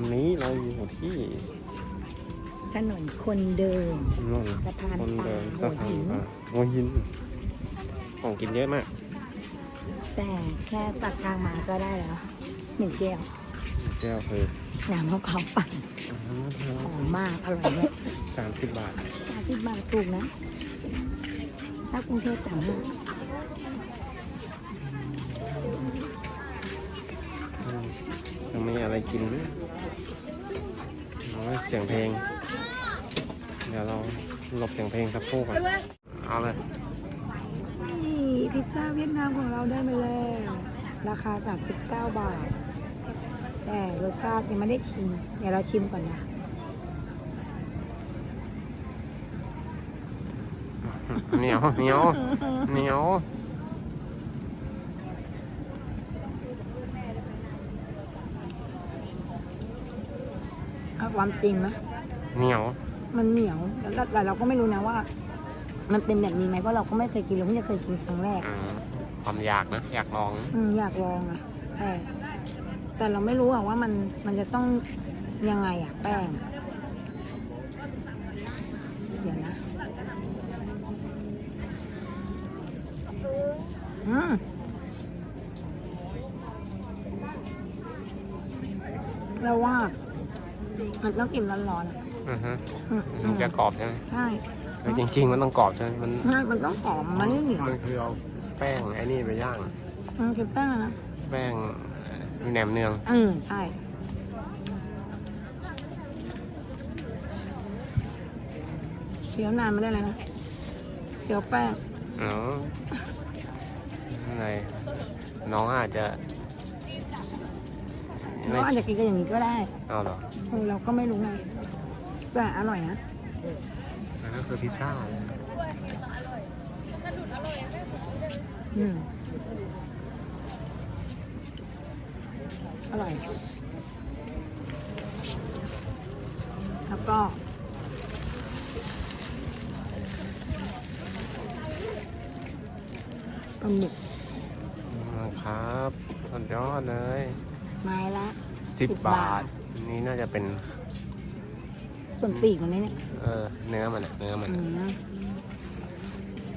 อนนี้เราอยู่ที่ถนนคนเดินนนสะพานคนปลาเดินหัสะวพาหินนปลาหัวหิน ของกินเยอะมาก แต่แค่ตักทางมาก็ได้แล้วหนึ่งแก้วแก้วคือน้ำมะพร้าวปั่นหอมมากอร่อยเลยสามสิบบาทสามสิบบาทถูกนะ ถ้ากรุงเทพสามห้าจะมีอะไร กินไหมอ๋อเสียงเพลง เดี๋ยวเราหลบเสียงเพลงสักครู่ก่อน เอาเลย นี่พิซซ่าเวียดนามของเราได้มาแล้ว ราคา 39 บาท แต่รสชาติยังไม่ได้ชิม เดี๋ยวเราชิมก่อนนะเหนียวเหนียวเหนียว เอา ความจริงนะเหนียว มันเหนียวแล้วแต่เราก็ไม่รู้นะว่า มันเป็นแบบนี้ไหมเพราะเราก็ไม่เคยกินเราเพิ่งจะเคยกินครั้งแรกอืมความอยากนะ อยากลอง อืมอยากลองอะใช่แต่เราไม่รู้อะว่ามันมันจะต้องยังไงอะแป้งอะเดี๋ยวนะอืมเราว่า มันต้องกินร้อนๆอะอือฮึอืมมันจะกรอบใช่ไหมใช่แต่จริง ๆ มันต้องกรอบใช่ไหมมันใช่มันต้องหอมมันไม่เหนียวมันคือเอาแป้งไอ้นี่ไปย่าง มันคือแป้งนะแป้งแหนมเนือง อืมใช่เคี้ยวนานไม่ได้เลยนะเคี้ยวแป้งอ๋ออะไรน้องอาจจะ เราอาจจะกินกันอย่างนี้ก็ได้เอาเหรอเออเราก็ไม่รู้ไงแต่อร่อยนะนั่นก็คือพิซซ่าอืมอร่อย แล้วก็ปลาหมึกครับสุดยอดเลย ไม้ละสิบ10บาท นี่น่าจะเป็นส่วนปีกมันนี่เนี่ยเออเนื้อมันอะเนื้อมันอือะม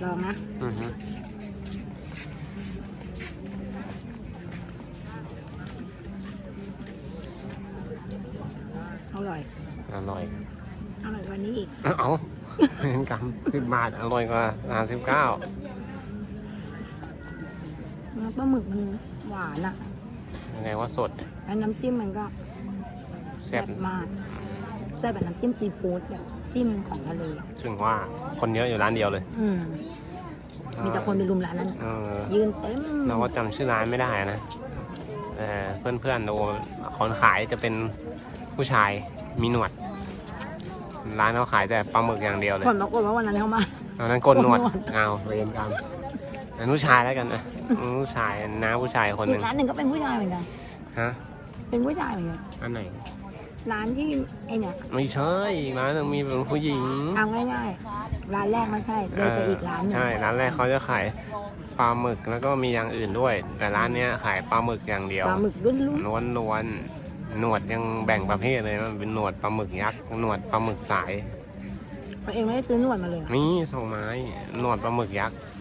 ลองนะอือฮึอร่อยอร่อยอร่อยกว่านี้อีกเอาเหมือนกันสิบบาทอร่อยกว่าสามสิบเก้าแล้วปลาหมึกมันหวานอะ ยังไงว่าสดเนี่ยแล้วน้ำจิ้มมันก็แซ่แซ่บบมากแซ่บแบบน้ำจิ้มซีฟู้ดแบบจิ้มของทะเลอะถึงว่าคนเยอะอยู่ร้านเดียวเลยอืมมีแต่คนไปรุมร้านนั้นอะเออยืนเต็มเราก็จำชื่อร้านไม่ได้นะแต่เพื่อนๆดูคนขายจะเป็นผู้ชายมีหนวด ร้านเขาขายแต่ปลาหมึกอย่างเดียวเลย ผลปรากฏว่าวันนั้นเขามา ตอนนั้นโกนหนวดโกนหนวดเอาเวรกรรม อันผู้ชายแล้วกันนะผู้ชายน้าผู้ชายคนหอีนึ่กงร้านหนึ่งก็เป็นผู้ชายเหมือนกัน ฮะเป็นผู้ชายเหมือนกัน อันไหน ร้านที่ไอเนี่ยไม่ใช่อีกร้านหนึงมีเป็นผู้หญิงเอาง่ายๆ ร้านแรกไม่ใช่เดินไปอีกร้านหนึ่งใช่ร้านแรกเขาจะขายปลาหมึกแล้วก็มีอย่างอื่นด้วย แต่ร้านเนี้ยขายปลาหมึกอย่างเดียว ปลาหมึกรุ่นรุ่นล้วนล้วนๆหนวดยังแบ่งประเภทเลยมันเป็นหนวดปลาหมึกยักษ์หนวดปลาหมึกสาย ตัวเองไม่ได้ซื้อหนวดมาเลยเหรอนี่สองไม้หนวดปลาหมึกยักษ์อืม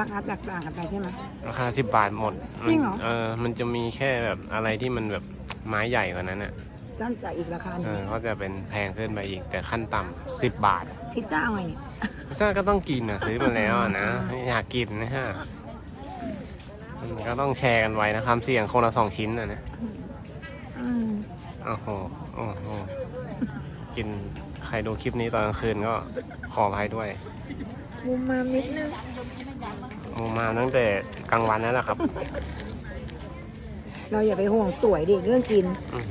ราคาแตกต่างกันไปใช่ไหม ราคาสิบบาทหมดจริงเหรอ เออ มันจะมีแค่แบบอะไรที่มันแบบไม้ใหญ่กว่านั้นอะ ตั้งแต่อีกราคาหเอนึ่งอก็จะเป็นแพงขึ้นไปอีกแต่ขั้นต่ำสิบบาทพิซซ่าเอาไงเนี่ยพิซซ่าก็ต้องกินอะ ซื้อมาแล้วอะนะอยากกินนะฮะมันก็ต้องแชร์กันไว้นะครับเสี่ยงคนละสองชิ้นอะนะอืมโอ้โหโอ้โหกินใครดูคลิปนี้ตอนกลางคืนก็ขออภัยด้วย มุมมามนิดนึง มูมาตั้งแต่กลางวันนั่นแหละครับ เราอย่าไปห่วงสวยดิเรื่องกินอืม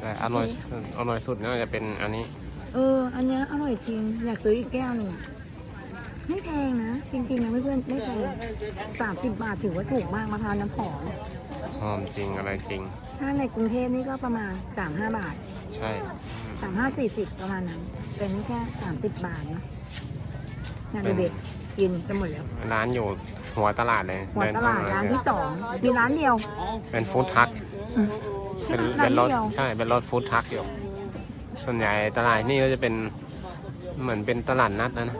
แต่อร่อยสุดอร่อยสุดน่าจะเป็นอันนี้ เออ อันเนี้ยอร่อยจริง อยากซื้ออีกแก้วหนึ่งอะไม่แพงนะ จริงๆนะเพื่อนๆไม่แพงสามสิบบาทถือว่าถูกมากมะพร้าวน้ำหอมหอมจริงอะไรจริง ถ้าในกรุงเทพนี่ก็ประมาณสามห้าบาท ใช่ สามห้าสี่สิบประมาณนั้น เป็นแค่สามสิบบาทนะงานดูเด็กกินจะหมดแล้วร้านอยู่หัวตลาดเลยหัวเดินตเข้ลาดมร้านที่สองมีร้านเดียว เป็นฟู้ดทัคใช่เป็นไหมร้าเป็นนรถเดียวใช่เป็นรถฟู้ดทัคอยู่ส่วนใหญ่ตลาดนี่ก็จะเป็นเหมือนเป็นตลาดนัดนะนะ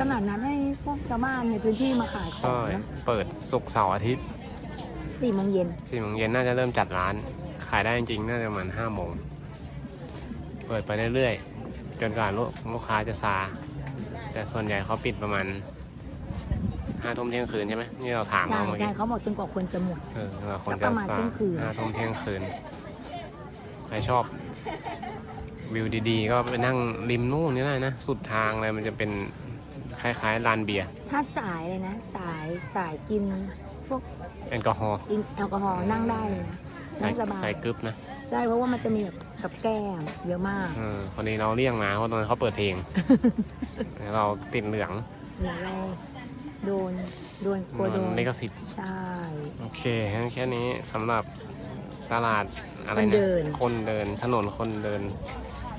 ตลาดนั้นให้พวกชาวบ้านในพื้นที่มาขายขอใช่งนะเปิดศุกร์เสาร์อาทิตย์สี่โมงเย็นสี่โมงเย็นน่าจะเริ่มจัดร้าน ขายได้จริงๆน่าจะประมาณห้าโมง เปิดไปเรื่อยๆ จนกว่าลูกลูกค้าจะซา แต่ส่วนใหญ่เขาปิดประมาณห้าทุ่มเที่ยงคืนใช่ไหมนี่เราถามใช่เอาเมื่อใช่กี้เขาบอกจนกว่าคนจะหมด เออเราคนก็จะประมาณซาเที่ยงคืน ห้าทุ่มเที่ยงคืนใครชอบ วิวดีๆ ก็ไปนั่งริมนู่นนี่ได้นะ สุดทางเลยมันจะเป็นคล้ายๆลานเบียร์ถ้าสายเลยนะ สายสายกินพวกแอลกอฮอล์กินแอลกอฮอล์นั่งได้เลยนะใส่นั่งสบาใส่ยกึ๊บนะ ใช่เพราะว่ามันจะมีแบบ กับแก้มเยอะมากเออพอดีเราเลี่ยงมาเพราะตอนนั้นเขาเปิดเพลง แล้วเราติดเหลืองเดี๋ยวเราโดนโดนกลัวโดนลิขสิทธิ์ใช่ โอเคงั้นแค่นี้สำหรับตลาดอะไรคนนะเดินคนเดินถนนคนเดิน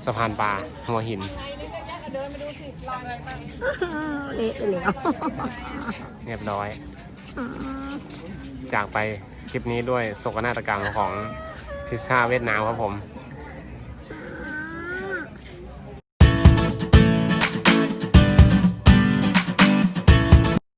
สะพานปลาหัวหิน เละไปแล้วเรียบร้อย จากไปคลิปนี้ด้วยโศกนาฏกรรมของพิซซ่าเวียดนามครับผมใ